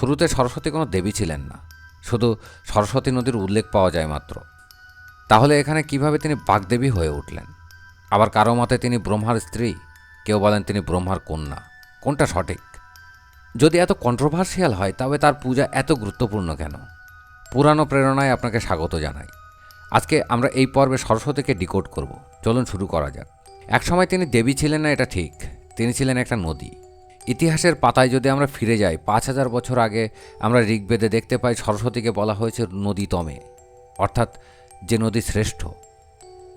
শুরুতে সরস্বতী কোনো দেবী ছিলেন না। শুধু সরস্বতী নদীর উল্লেখ পাওয়া যায় মাত্র। তাহলে এখানে কীভাবে তিনি বাগদেবী হয়ে উঠলেন? আবার কারও মতে তিনি ব্রহ্মার স্ত্রী? কেউ বলেন তিনি ব্রহ্মার কন্যা। কোনটা সঠিক? যদি এত কন্ট্রোভার্সিয়াল হয়, তবে তার পূজা এত গুরুত্বপূর্ণ কেন? পুরানো প্রেরণায় আপনাকে স্বাগত জানাই। আজকে আমরা এই পর্বে সরস্বতীকে ডিকোড করব। চলুন শুরু করা যাক। একসময় তিনি দেবী ছিলেন না, এটা ঠিক। তিনি ছিলেন একটা নদী। ইতিহাসের পাতায় যদি আমরা ফিরে যাই, পাঁচ হাজার বছর আগে আমরা ঋগ্বেদে দেখতে পাই সরস্বতীকে বলা হয়েছে নদীতমে অর্থাৎ যে নদী শ্রেষ্ঠ।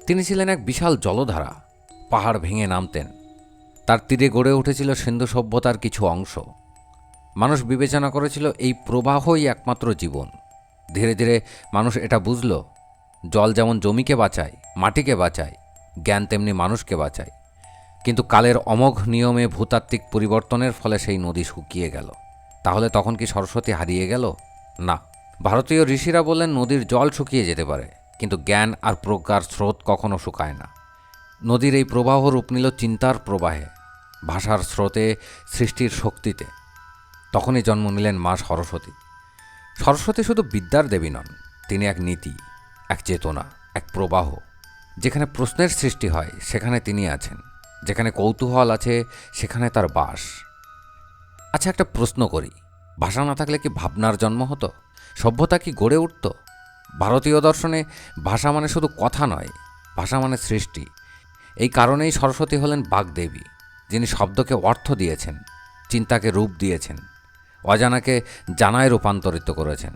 তিনি ছিলেন এক বিশাল জলধারা, পাহাড় ভেঙে নামতেন। তার তীরে গড়ে উঠেছিল সিন্ধু সভ্যতার কিছু অংশ। মানুষ বিবেচনা করেছিল এই প্রবাহই একমাত্র জীবন। ধীরে ধীরে মানুষ এটা বুঝল, জল যেমন জমিকে বাঁচায়, মাটিকে বাঁচায়, জ্ঞান তেমনি মানুষকে বাঁচায়। কিন্তু কালের অমোঘ নিয়মে ভূতাত্ত্বিক পরিবর্তনের ফলে সেই নদী শুকিয়ে গেল। তাহলে তখন কি সরস্বতী হারিয়ে গেল? না। ভারতীয় ঋষিরা বললেন নদীর জল শুকিয়ে যেতে পারে, কিন্তু জ্ঞান আর প্রজ্ঞার স্রোত কখনো শুকায় না। নদীর এই প্রবাহ রূপ নিল চিন্তার প্রবাহে, ভাষার স্রোতে, সৃষ্টির শক্তিতে। তখনই জন্ম নিলেন মা সরস্বতী। সরস্বতী শুধু বিদ্যার দেবী নন, তিনি এক নীতি, এক চেতনা, এক প্রবাহ। যেখানে প্রশ্নের সৃষ্টি হয়, সেখানে তিনি আছেন। যেখানে কৌতূহল আছে, সেখানে তার বাস। আচ্ছা একটা প্রশ্ন করি। ভাষা না থাকলে কি ভাবনার জন্ম হতো? সভ্যতা কি গড়ে উঠত? ভারতীয় দর্শনে ভাষা মানে শুধু কথা নয়, ভাষা মানে সৃষ্টি। এই কারণেই সরস্বতী হলেন বাগদেবী, যিনি শব্দকে অর্থ দিয়েছেন, চিন্তাকে রূপ দিয়েছেন, অজানাকে জানায় রূপান্তরিত করেছেন।